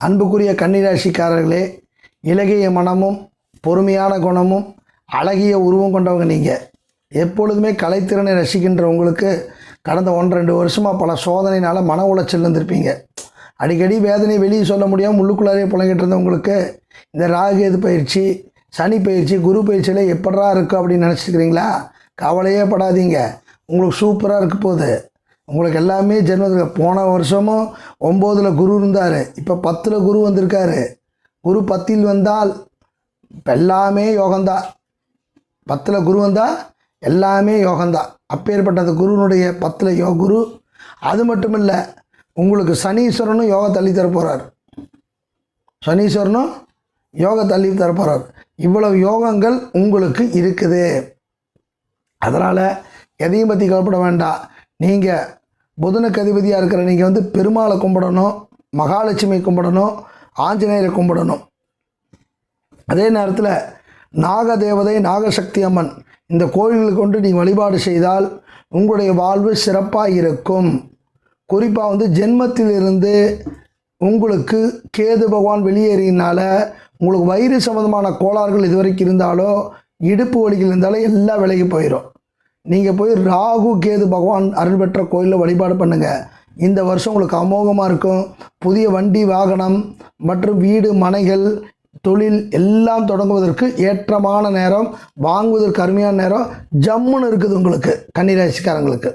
அன்புக்குரிய கன்னிராசிக்காரர்களே இலகிய மனமும் பொறுமையான குணமும் அழகிய உருவம் கொண்டவங்க நீங்கள் எப்பொழுதுமே கலைத்திறனை ரசிக்கின்ற உங்களுக்கு கடந்த ஒன்று ரெண்டு வருஷமாக பல சோதனையினால் மன உளைச்சல் இருந்திருப்பீங்க. அடிக்கடி வேதனை வெளியே சொல்ல முடியாமல் உள்ளுக்குள்ளாரே புழங்கிட்டு இருந்தவங்களுக்கு இந்த ராகுகேது பயிற்சி சனி பயிற்சி குரு பயிற்சியில் எப்படா இருக்குது அப்படின்னு நினச்சிக்கிறீங்களா கவலையே படாதீங்க. உங்களுக்கு சூப்பராக இருக்க போகுது உங்களுக்கு எல்லாமே ஜென்மத்தில் போன வருஷமும் ஒம்போதில் குரு இருந்தார். இப்போ பத்தில் குரு வந்திருக்காரு. குரு பத்தில் வந்தால் இப்போ எல்லாமே யோகந்தான் பத்தில் குரு வந்தால் எல்லாமே யோகந்தான் அப்பேற்பட்ட அந்த குருவினுடைய பத்தில் யோ குரு. அது மட்டும் இல்லை உங்களுக்கு சனீஸ்வரனும் யோகத்தை அள்ளி தரப்போகிறார் சனீஸ்வரனும் யோகத்தை அள்ளி தரப்போகிறார் இவ்வளவு யோகங்கள் உங்களுக்கு இருக்குது. அதனால் எதையும் பற்றி கவலைப்பட வேண்டாம். நீங்கள் புதனுக்கு அதிபதியாக இருக்கிற நீங்கள் வந்து பெருமாளை கும்பிடணும் மகாலட்சுமி கும்பிடணும் ஆஞ்சநேயரை கும்பிடணும். அதே நேரத்தில் நாகதேவதை நாகசக்தி அம்மன் இந்த கோயில்களை கொண்டு நீங்கள் வழிபாடு செய்தால் உங்களுடைய வாழ்வு சிறப்பாக இருக்கும். குறிப்பாக வந்து ஜென்மத்திலிருந்து உங்களுக்கு கேது பகவான் வெளியேறினால உங்களுக்கு வயிறு சம்மந்தமான கோளாறுகள் இதுவரைக்கும் இருந்தாலோ இடுப்பு வலிகள் இருந்தாலும் எல்லாம் விலகி போயிடும் நீங்கள் போய் ராகு கேது பகவான் அருள் பெற்ற கோயிலில் வழிபாடு பண்ணுங்கள் இந்த வருஷம் உங்களுக்கு அமோகமாக இருக்கும். புதிய வண்டி வாகனம் மற்றும் வீடு மனைகள் தொழில் எல்லாம் தொடங்குவதற்கு ஏற்றமான நேரம் வாங்குவதற்கு அருமையான நேரம் ஜம்முன்னு இருக்குது உங்களுக்கு கன்னிராசிக்காரங்களுக்கு.